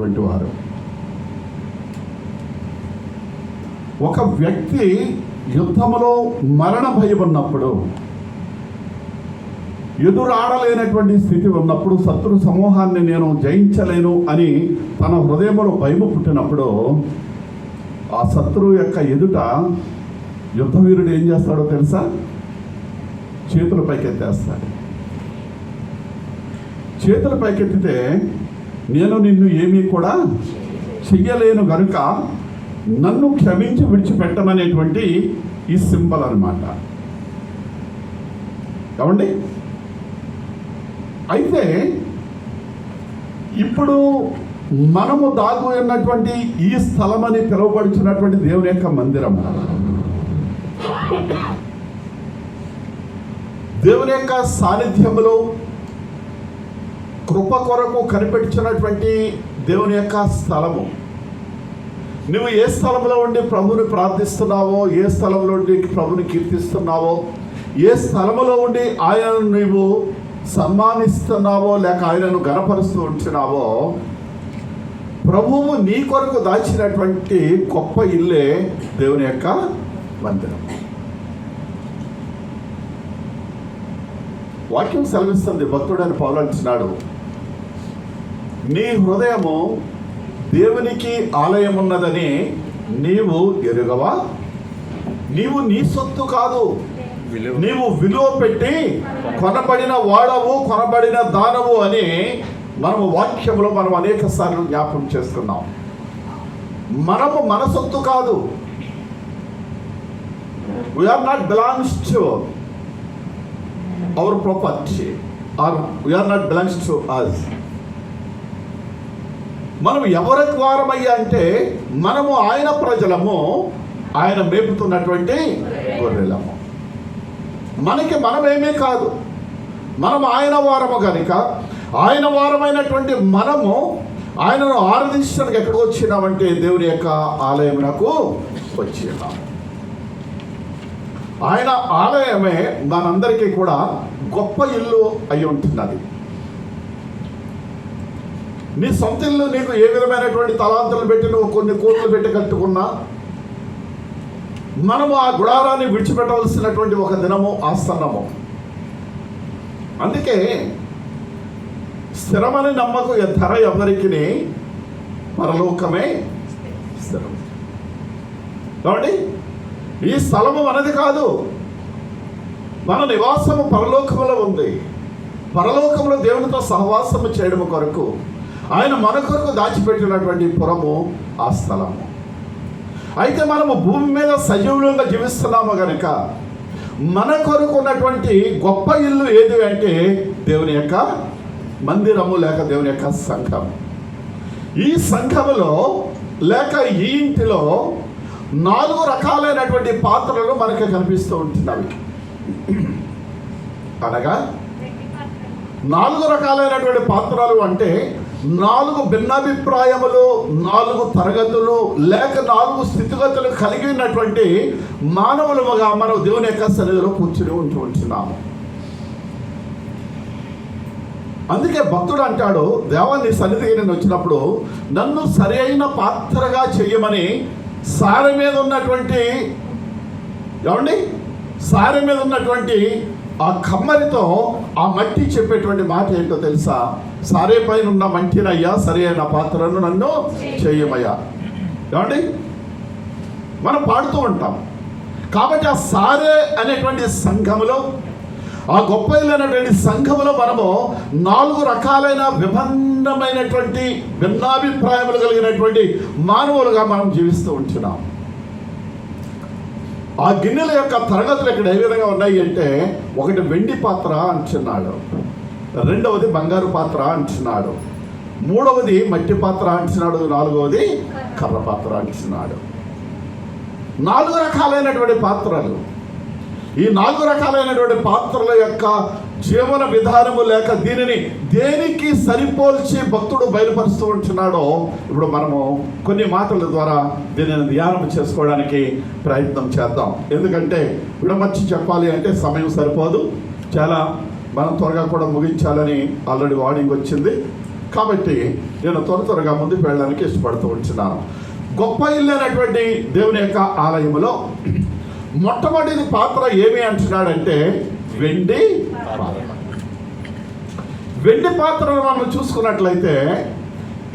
వంటి వారు ఒక వ్యక్తి యుద్ధములో మరణ భయం ఉన్నప్పుడు ఎదురాడలేనటువంటి స్థితి ఉన్నప్పుడు శత్రు సమూహాన్ని నేను జయించలేను అని తన హృదయంలో భయం పుట్టినప్పుడు ఆ శత్రువు యొక్క ఎదుట యుద్ధవీరుడు ఏం చేస్తాడో తెలుసా? చేతుల పైకెత్తేస్తాడు. చేతుల పైకెత్తితే నేను నిన్ను ఏమీ కూడా చెయ్యలేను గనుక నన్ను క్షమించి విడిచిపెట్టమనేటువంటి ఈ సింబల్ అనమాట కావండి అయితే ఇప్పుడు మనము దాగు ఉన్నటువంటి ఈ స్థలం అని పిలువబడుచున్నటువంటి దేవుని యొక్క మందిరం దేవుని యొక్క సాన్నిధ్యములో కృప కొరకు కనిపెట్టినటువంటి దేవుని యొక్క స్థలము. నువ్వు ఏ స్థలంలో ఉండి ప్రభుని ప్రార్థిస్తున్నావో ఏ స్థలంలో ఉండి ప్రభుని కీర్తిస్తున్నావో ఏ స్థలంలో ఉండి ఆయనను నీవు సన్మానిస్తున్నావో లేక ఆయనను గనపరుస్తూ ఉంటున్నావో ప్రభువు నీ కొరకు దాచినటువంటి గొప్ప ఇల్లే దేవుని యొక్క మందిరం. వాక్యం సెలవిస్తుంది భక్తుడని పౌలు అంటున్నాడు నీ హృదయము దేవునికి ఆలయం ఉన్నదని నీవు ఎరుగవా? నీవు నీ సొత్తు కాదు. నీవు విలువ పెట్టి కొనబడిన వాడవు కొనబడిన దానవు అని మనము వాక్యంలో మనం అనేక సార్లు జ్ఞాపకం చేసుకున్నాం మనము మన సొత్తు కాదు. We are not belongs to our property or we are not belongs to us మనం ఎవరి ద్వారమయ్యా అంటే మనము ఆయన ప్రజలము ఆయన మేపుతున్నటువంటి గొర్రెలము. మనకి మనమేమీ కాదు. మనం ఆయన వారము కనుక ఆయన వారమైనటువంటి మనము ఆయనను ఆరాధించడానికి ఎక్కడికి వచ్చినామంటే దేవుని యొక్క ఆలయమునకు వచ్చినాం. ఆయన ఆలయమే మనందరికీ కూడా గొప్ప ఇల్లు అయి ఉంటున్నది. నీ సొంత ఇల్లు నీకు ఏ విధమైనటువంటి తలాంతులు పెట్టి నువ్వు కొన్ని కోట్లు పెట్టి కట్టుకున్నా మనము ఆ గుడారాన్ని విడిచిపెట్టవలసినటువంటి ఒక దినము ఆస్తన్నము అందుకే స్థిరమని నమ్మకు ధర ఎవరికి పరలోకమే స్థిరం. కాబట్టి ఈ స్థలము మనది కాదు. మన నివాసము పరలోకములో ఉంది. పరలోకంలో దేవునితో సహవాసము చేయడం కొరకు ఆయన మన కొరకు దాచిపెట్టినటువంటి పురము ఆ స్థలము. అయితే మనము భూమి మీద సజీవంగా జీవిస్తున్నాము కనుక మన కొరకు ఉన్నటువంటి గొప్ప ఇల్లు ఏది అంటే దేవుని యొక్క మందిరము లేక దేవుని యొక్క సంఘం ఈ సంఘములో లేక ఈ ఇంటిలో నాలుగు రకాలైనటువంటి పాత్రలు మనకి కనిపిస్తూ ఉంటున్నవి. అనగా నాలుగు రకాలైనటువంటి పాత్రలు అంటే నాలుగు భిన్నాభిప్రాయములు నాలుగు తరగతులు లేక నాలుగు స్థితిగతులు కలిగి ఉన్నటువంటి మానవులుగా మనం దేవుని యొక్క సన్నిధిలో కూర్చుని ఉంటూ ఉంటున్నాము. అందుకే భక్తుడు అంటాడు దేవాన్ని సన్నిధికి నేను వచ్చినప్పుడు నన్ను సరి అయిన పాత్రగా చెయ్యమని సారె మీద ఉన్నటువంటి ఏమండి? సారె మీద ఉన్నటువంటి ఆ కమ్మరితో ఆ మట్టి చెప్పేటువంటి మాట ఏంటో తెలుసా? సారే పైన ఉన్న మంటినయ్యా సరి అయిన పాత్రను నన్ను చేయమయ్యా. ఏమండి? మనం పాడుతూ ఉంటాం. కాబట్టి ఆ సారే అనేటువంటి సంఘములో ఆ గొప్ప అనేటువంటి సంఘములో మనము నాలుగు రకాలైన విభిన్నమైనటువంటి భిన్నాభిప్రాయములు కలిగినటువంటి మానవులుగా మనం జీవిస్తూ ఉంటున్నాం. ఆ గిన్నెల యొక్క తరగతులు ఇక్కడ ఏ విధంగా ఉన్నాయి అంటే ఒకటి వెండి పాత్ర అంటున్నాడు. రెండవది బంగారు పాత్ర అంటున్నాడు. మూడవది మట్టి పాత్ర అంటున్నాడు. నాలుగవది కర్ర పాత్ర అంటున్నాడు. నాలుగు రకాలైనటువంటి పాత్రలు. ఈ నాలుగు రకాలైనటువంటి పాత్రల యొక్క జీవన విధానము లేక దీనిని దేనికి సరిపోల్చి భక్తుడు బయలుపరుస్తూ ఉంటున్నాడో ఇప్పుడు మనము కొన్ని మాటల ద్వారా దీనిని ధ్యానం చేసుకోవడానికి ప్రయత్నం చేద్దాం. ఎందుకంటే విడమర్చి చెప్పాలి అంటే సమయం సరిపోదు. చాలా మనం త్వరగా కూడా ముగించాలని ఆల్రెడీ వార్నింగ్ వచ్చింది. కాబట్టి నేను త్వర త్వరగా ముందుకు వెళ్ళడానికి ఇష్టపడుతూ ఉంటున్నాను. గొప్ప ఇల్లు అనేటువంటి దేవుని యొక్క ఆలయములో మొట్టమొదటి పాత్ర ఏమి అంటున్నాడంటే వెండి పాత్ర. వెండి పాత్రను మనం చూసుకున్నట్లయితే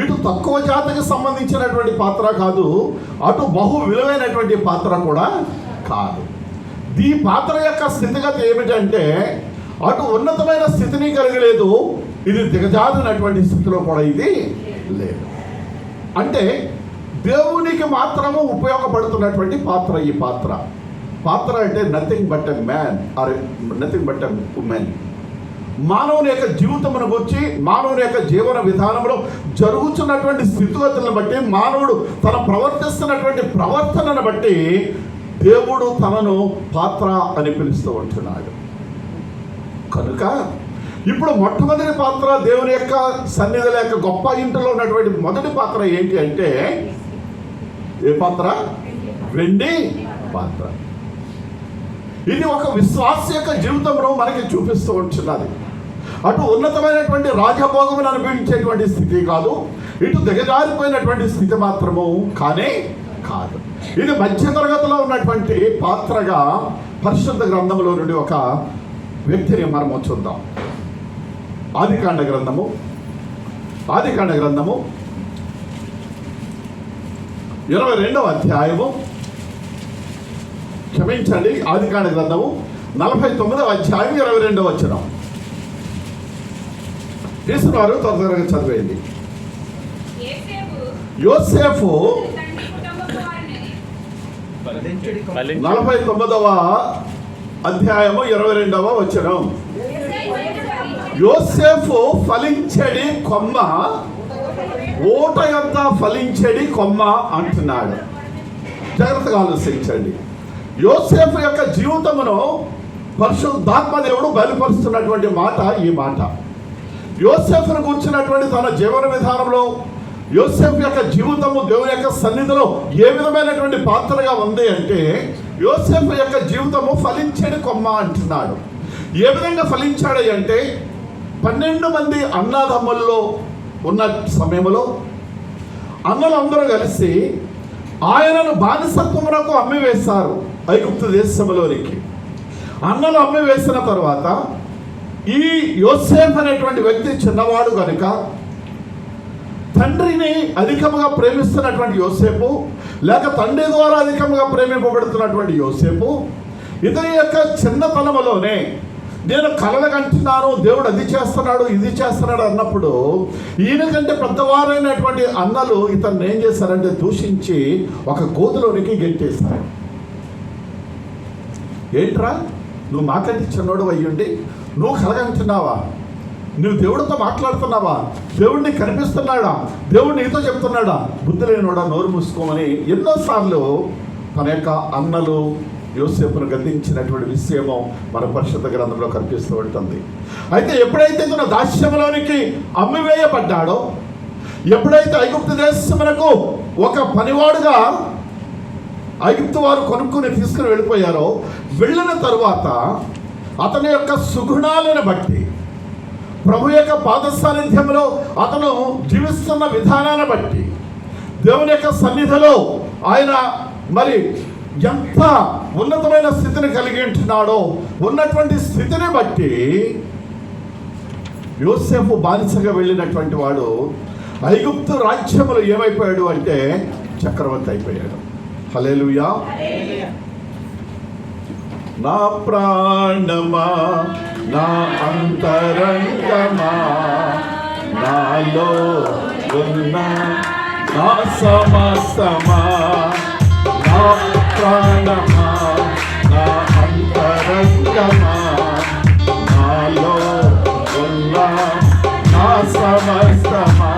ఇటు తక్కువ జాతికి సంబంధించినటువంటి పాత్ర కాదు అటు బహు విలువైనటువంటి పాత్ర కూడా కాదు. ఈ పాత్ర యొక్క స్థితిగతి ఏమిటంటే అటు ఉన్నతమైన స్థితిని కలిగలేదు ఇది దిగజారినటువంటి స్థితిలో కూడా ఇది లేదు. అంటే దేవునికి మాత్రము ఉపయోగపడుతున్నటువంటి పాత్ర ఈ పాత్ర. పాత్ర అంటే nothing but a man or nothing but a woman మానవుని యొక్క జీవితమును గురించి మానవుని యొక్క జీవన విధానంలో జరుగుతున్నటువంటి స్థితిగతులను బట్టి మానవుడు తన ప్రవర్తిస్తున్నటువంటి ప్రవర్తనను బట్టి దేవుడు తనను పాత్ర అని పిలుస్తూ ఉంటున్నాడు. కనుక ఇప్పుడు మొట్టమొదటి పాత్ర దేవుని యొక్క సన్నిధి లేక గొప్ప ఇంటిలో ఉన్నటువంటి మొదటి పాత్ర ఏంటి అంటే ఏ పాత్ర? వెండి పాత్ర. ఇది ఒక విశ్వాస యొక్క జీవితంలో మనకి చూపిస్తూ ఉంటున్నది. అటు ఉన్నతమైనటువంటి రాజభోగమును అనుభవించేటువంటి స్థితి కాదు ఇటు దిగజారిపోయినటువంటి స్థితి మాత్రము కానీ కాదు. ఇది మధ్య తరగతిలో ఉన్నటువంటి పాత్రగా పరిశుద్ధ గ్రంథంలో నుండి ఒక వ్యక్తిని మనము చూద్దాం. ఆదికాండ గ్రంథము ఆదికాండ గ్రంథము ఇరవై రెండవ అధ్యాయము క్షమించండి. ఆదికాండ గ్రంథము నలభై తొమ్మిదవ అధ్యాయం ఇరవై రెండవ వచనం. తీసుకున్నారు త్వర త్వరగా చదివేయండి యేసేపు యోసేఫు నలభై తొమ్మిదవ అధ్యాయము ఇరవై రెండవ వచనం. యోసేఫు ఫలించడి కొమ్మ ఓట యొక్క ఫలించడి కొమ్మ అంటున్నాడు. జాగ్రత్తగా ఆలోచించండి. యోసేఫు యొక్క జీవితమును పరిశుద్ధాత్మ దేవుడు బయలుపరుస్తున్నటువంటి మాట ఈ మాట. యోసేఫ్ను కూర్చున్నటువంటి తన జీవన విధానంలో యోసేఫ్ యొక్క జీవితము దేవుని యొక్క సన్నిధిలో ఏ విధమైనటువంటి పాత్రగా ఉంది అంటే యోసేఫ్ యొక్క జీవితము ఫలించని కొమ్మ అంటున్నాడు. ఏ విధంగా ఫలించాడు అంటే పన్నెండు మంది అన్నదమ్ముల్లో ఉన్న సమయంలో అన్నలందరూ కలిసి ఆయనను బానిసత్వమునకు అమ్మివేశారు ఐగుప్తు దేశంలోనికి అన్నలు అమ్మివేసిన తర్వాత ఈ యోసేఫ్ అనేటువంటి వ్యక్తి చిన్నవాడు కనుక తండ్రిని అధికముగా ప్రేమిస్తున్నటువంటి యోసేపు లేక తండ్రి ద్వారా అధికముగా ప్రేమింపబడుతున్నటువంటి యోసేపు ఇతని యొక్క చిన్నతనములోనే నేను కలలు కంటున్నాను దేవుడు అది చేస్తున్నాడు ఇది చేస్తున్నాడు అన్నప్పుడు ఈయన కంటే పెద్దవారైనటువంటి అన్నలు ఇతన్ని ఏం చేశారంటే దూషించి ఒక గోతులోనికి గెంటేశారు ఏంట్రా? నువ్వు మాకంటే చిన్నోడు అయ్యుండి నువ్వు కలగంటున్నావా? నువ్వు దేవుడితో మాట్లాడుతున్నావా? దేవుడిని కనిపిస్తున్నాడా? దేవుడు నీతో చెప్తున్నాడా? బుద్ధి లేనివాడా నోరు మూసుకోమని ఎన్నోసార్లు తన యొక్క అన్నలు యోసేపును గద్దించినటువంటి విషయము మన పరిశుద్ధ గ్రంథంలో కనిపిస్తూ ఉంటుంది. అయితే ఎప్పుడైతే తన దాస్యంలోనికి అమ్మివేయబడ్డాడో ఎప్పుడైతే ఐగుప్తు దేశమునకు ఒక పనివాడుగా ఐగుప్తు వారు కొనుక్కుని తీసుకుని వెళ్ళిపోయారో వెళ్ళిన తర్వాత అతని యొక్క సుగుణాలను బట్టి ప్రభు యొక్క పాద సాన్నిధ్యంలో అతను జీవిస్తున్న విధానాన్ని బట్టి దేవుని యొక్క సన్నిధిలో ఆయన మరి ఎంత ఉన్నతమైన స్థితిని కలిగి ఉంటున్నాడో ఉన్నటువంటి స్థితిని బట్టి యోసేపు బానిసగా వెళ్ళినటువంటి వాడు ఐగుప్తు రాజ్యములు ఏమైపోయాడు అంటే చక్రవర్తి అయిపోయాడు హలేలుయా నా ప్రాణమా నా అంతరంగమా నాలో ఉన్న నా సమస్తమా నా ప్రాణమా నా అంతరంగమా నాలో ఉన్న నా సమస్తమా.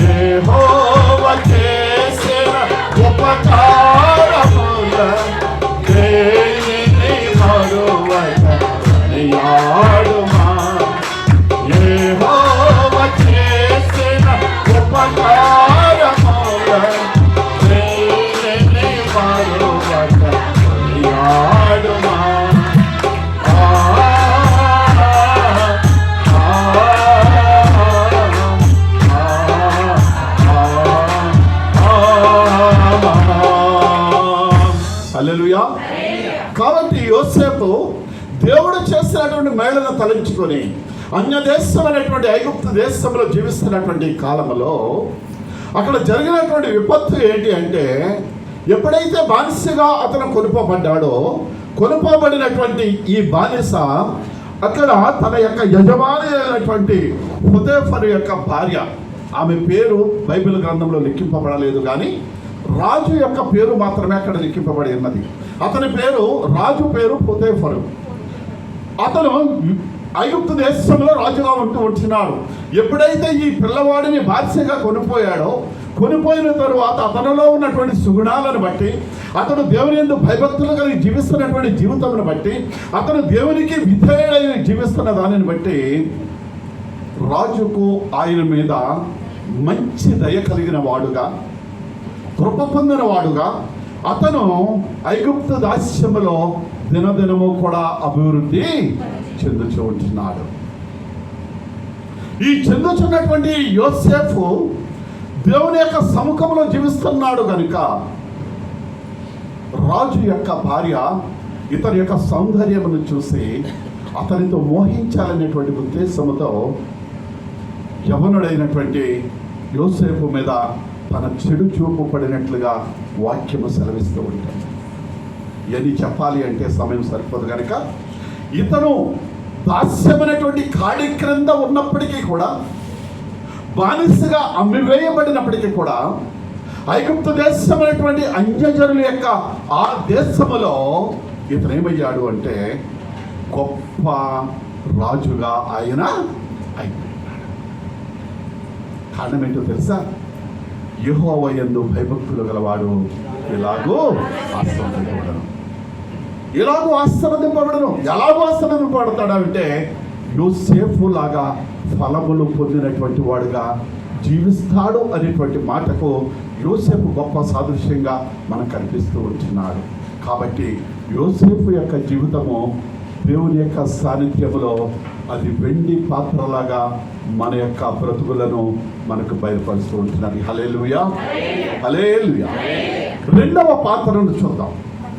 యెహోవ చేసిన ఉపకారముల దేవుడు చేస్తున్నటువంటి మేళను తలంచుకొని అన్య దేశం అనేటువంటి ఐగుప్తు దేశంలో జీవిస్తున్నటువంటి కాలంలో అక్కడ జరిగినటువంటి విపత్తు ఏంటి అంటే ఎప్పుడైతే బానిసగా అతను కొనుపబడ్డాడో కొనుపబడినటువంటి ఈ బానిస అక్కడ తన యొక్క యజమాని అయినటువంటి హుదేఫర్ యొక్క భార్య ఆమె పేరు బైబిల్ గ్రంథంలో లెక్కింపబడలేదు కానీ రాజు యొక్క పేరు మాత్రమే అక్కడ లెక్కింపబడి ఉన్నది. అతని పేరు రాజు పేరు హుదేఫరు. అతను ఐగుప్తు దేశంలో రాజుగా ఉంటూ వచ్చినాడు ఎప్పుడైతే ఈ పిల్లవాడిని బాధ్యగా కొనిపోయాడో కొనిపోయిన తరువాత అతనిలో ఉన్నటువంటి సుగుణాలను బట్టి అతను దేవుని ఎందు భయభక్తులు కలిగి జీవిస్తున్నటువంటి జీవితమును బట్టి అతను దేవునికి విధేయుడై జీవిస్తున్న దానిని బట్టి రాజుకు ఆయన మీద మంచి దయ కలిగిన వాడుగా కృప పొందిన వాడుగా అతను ఐగుప్తు దాస్యములో దినదినము కూడా అభివృద్ధి చెందుతూ ఉంటున్నాడు. ఈ చెందుతున్నటువంటి యోసేఫు దేవుని యొక్క సముఖంలో జీవిస్తున్నాడు కనుక రాజు యొక్క భార్య ఇతని యొక్క సౌందర్యమును చూసి అతనితో మోహించాలనేటువంటి ఉద్దేశంతో యవనుడైనటువంటి యోసేపు మీద తన చెడు చూపు పడినట్లుగా వాక్యము సెలవిస్తూ ఉంటుంది. ఇవన్నీ చెప్పాలి అంటే సమయం సరిపోదు కనుక ఇతను దాస్యమైనటువంటి కాడి క్రింద ఉన్నప్పటికీ కూడా బానిసగా అమ్మివేయబడినప్పటికీ కూడా ఐగుప్తు దేశమైనటువంటి అన్యజనుల యొక్క ఆ దేశములో ఇతను ఏమయ్యాడు అంటే గొప్ప రాజుగా ఆయన అయిపోయినాడు. కారణం ఏంటో తెలుసా యెహోవయందు భయభక్తులు గలవాడు ఇలాగూ ఆశీర్వదింపబడను ఇలాగూ ఆశీర్వదింపబడను ఎలాగో ఆశీర్వదింపబడతాడు అంటే యోసేఫు లాగా ఫలములు పొందినటువంటి వాడుగా జీవిస్తాడు అనేటువంటి మాటకు యోసేపు గొప్ప సాదృశ్యంగా మనకు కనిపిస్తూ ఉంటున్నాడు. కాబట్టి యోసేపు యొక్క జీవితము దేవుని యొక్క సాన్నిధ్యములో అది వెండి పాత్రలాగా మన యొక్క బ్రతుకులను మనకు బయలుపరుస్తూ ఉంటున్నది. హలేలుయా హలేలుయా రెండవ పాత్రను చూద్దాం.